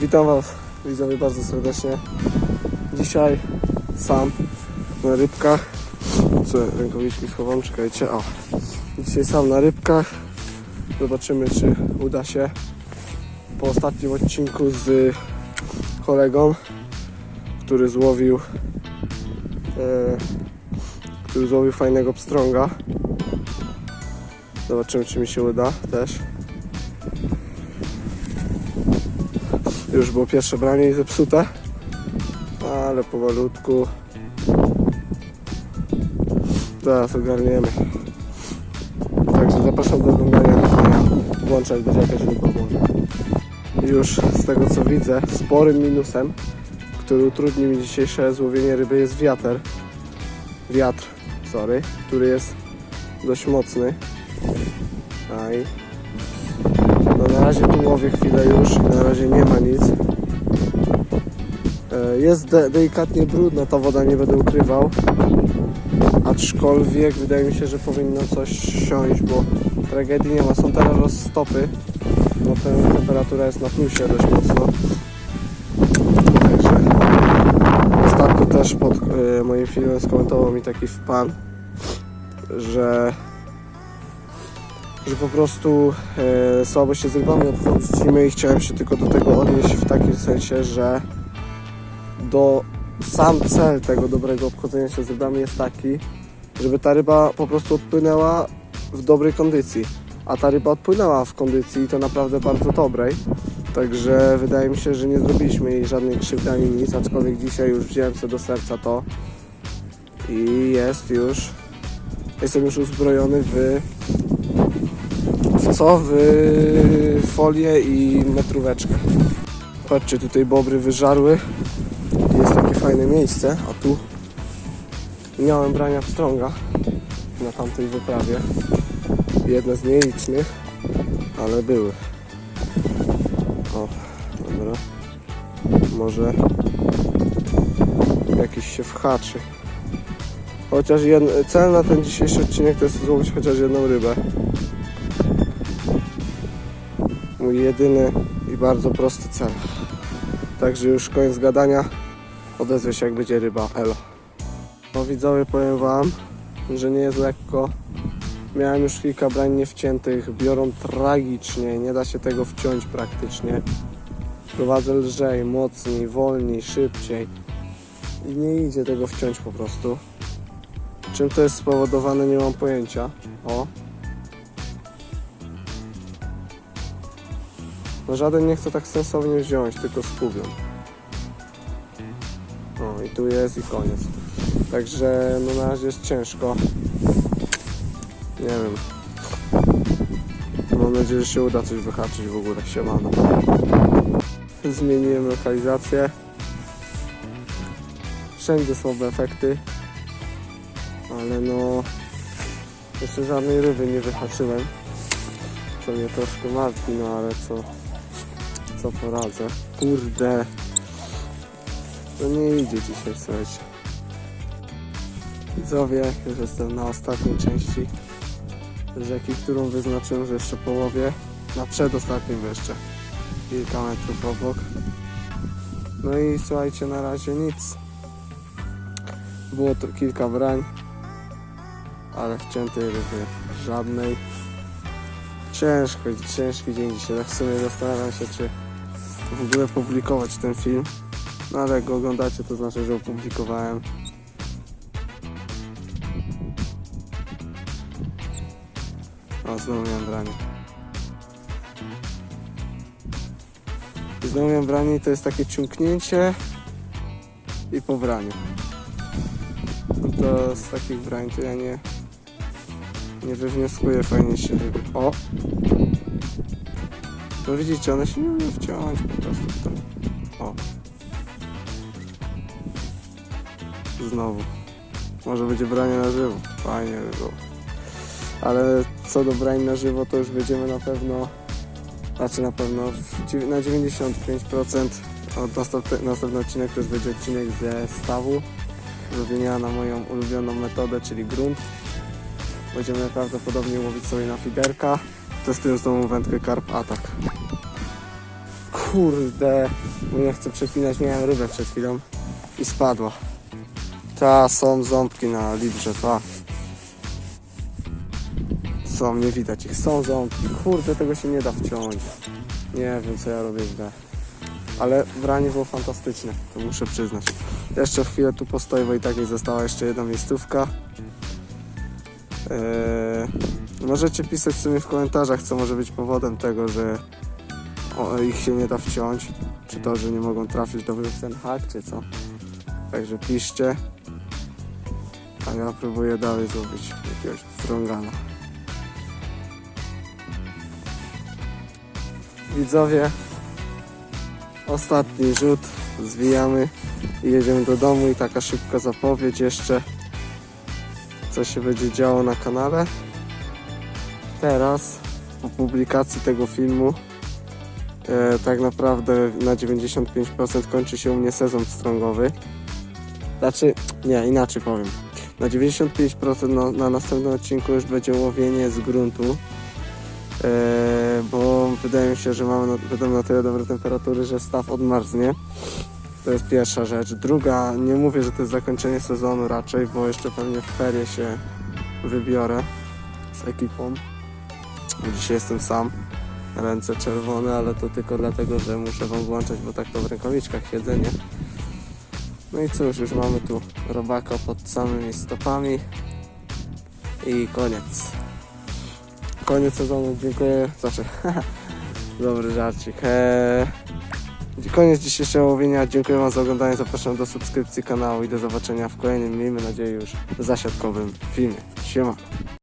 Witam Was, widzowie, bardzo serdecznie. Dzisiaj sam na rybkach. Co, rękawiczki schowam, czekajcie. O. Dzisiaj sam na rybkach. Zobaczymy, czy uda się po ostatnim odcinku z kolegą, który złowił e, który złowił fajnego pstrąga. Zobaczymy, czy mi się uda też. Już było pierwsze branie zepsute, ale powolutku. Zaraz ogarniemy. Także zapraszam do oglądania. Włączać będzie jakaś ryba może. Już z tego co widzę, sporym minusem, który utrudni mi dzisiejsze złowienie ryby jest wiatr. Wiatr, sorry, który jest dość mocny. A i no na razie tu łowię chwilę już, na razie nie ma nic. E, Jest de delikatnie brudna ta woda, nie będę ukrywał. Aczkolwiek wydaje mi się, że powinno coś siąść, bo tragedii nie ma. Są teraz rozstopy, no te, temperatura jest na plusie dość mocno. Także ostatnio też pod e, moim filmem skomentował mi taki pan, że że po prostu e, słabo się z rybami obchodzimy i chciałem się tylko do tego odnieść w takim sensie, że do sam cel tego dobrego obchodzenia się z rybami jest taki, żeby ta ryba po prostu odpłynęła w dobrej kondycji. A ta ryba odpłynęła w kondycji i to naprawdę bardzo dobrej. Także wydaje mi się, że nie zrobiliśmy jej żadnej krzywdy ani nic, aczkolwiek dzisiaj już wziąłem sobie do serca to i jest już, jestem już uzbrojony w w co? W folię i metróweczkę. Patrzcie, tutaj bobry wyżarły. Jest takie fajne miejsce, a tu miałem brania pstrąga na tamtej wyprawie. Jedne z nielicznych, ale były. O, dobra. Może jakiś się whaczy. Chociaż cel na ten dzisiejszy odcinek to jest złowić chociaż jedną rybę. Mój jedyny i bardzo prosty cel. Także już koniec gadania. Odezwę się jak będzie ryba. Elo. No widzowie powiem wam, że nie jest lekko. Miałem już kilka brań niewciętych. Biorą tragicznie. Nie da się tego wciąć praktycznie. Prowadzę lżej, mocniej, wolniej, szybciej. I nie idzie tego wciąć po prostu. Czym to jest spowodowane nie mam pojęcia. O, No żaden nie chce tak sensownie wziąć, tylko skubią. O i tu jest i koniec. Także no na razie jest ciężko. Nie wiem. Mam nadzieję, że się uda coś wyhaczyć w ogóle. Siemano. Zmieniłem lokalizację. Wszędzie słabe efekty. Ale no... Jeszcze żadnej ryby nie wyhaczyłem. Co mnie troszkę martwi, no ale co co poradzę. Kurde. To nie idzie dzisiaj, słuchajcie. Widzowie, już jestem na ostatniej części rzeki, którą wyznaczyłem, że jeszcze połowie. Na przedostatnim jeszcze. Kilka metrów obok. No i słuchajcie, na razie nic. Było tu kilka brań, ale wciętej ryby żadnej. Ciężko, ciężki dzień dzisiaj. Tak w sumie zastanawiam się, czy w ogóle publikować ten film. No ale jak go oglądacie, to znaczy, że opublikowałem. O, znowu miałem branie. Znowu miałem branie i to jest takie ciąknięcie i po braniu. No to z takich brań to ja nie, nie wywnioskuję fajniejszej ryby. O! No widzicie, one się nie umieją wciąć po prostu w. O. Znowu. Może będzie branie na żywo. Fajnie by było. Ale co do brań na żywo, to już będziemy na pewno, znaczy na pewno na 95% od następny, następny odcinek to już będzie odcinek ze stawu. Zrobienia na moją ulubioną metodę, czyli grunt. Będziemy prawdopodobnie łowić sobie na fiderka. Testując tą wędkę Carp Attack. Kurde, bo nie chcę przepinać, miałem rybę przed chwilą i spadła. Ta, są ząbki na librze, pa. Są, nie widać ich, są ząbki. Kurde, tego się nie da wciąć. Nie wiem, co ja robię źle. Ale branie było fantastyczne, to muszę przyznać. Jeszcze chwilę tu postoję, bo i tak została jeszcze jedna miejscówka. Eee, możecie pisać w sumie w komentarzach, co może być powodem tego, że ich się nie da wciąć. Czy to, że nie mogą trafić w ten hak, czy co. Także piszcie. A ja próbuję dalej zrobić jakiegoś strongana. Widzowie, ostatni rzut, zwijamy i jedziemy do domu i taka szybka zapowiedź jeszcze, co się będzie działo na kanale. Teraz, po publikacji tego filmu, e, tak naprawdę na 95% kończy się u mnie sezon strongowy. Znaczy, nie, inaczej powiem. Na 95% na, na następnym odcinku już będzie łowienie z gruntu. E, bo wydaje mi się, że mamy na, będą na tyle dobre temperatury, że staw odmarznie. To jest pierwsza rzecz. Druga, nie mówię, że to jest zakończenie sezonu raczej, bo jeszcze pewnie w ferie się wybiorę z ekipą. Dzisiaj jestem sam, ręce czerwone, ale to tylko dlatego, że muszę wam włączać, bo tak to w rękawiczkach siedzenie. No i cóż, już mamy tu robaka pod samymi stopami i koniec. Koniec sezonu, dziękuję. Znaczy, dobry żarcik. Eee, koniec dzisiejszego łowienia. Dziękuję Wam za oglądanie. Zapraszam do subskrypcji kanału i do zobaczenia w kolejnym, miejmy nadzieję, już zasiadkowym filmie. Siema.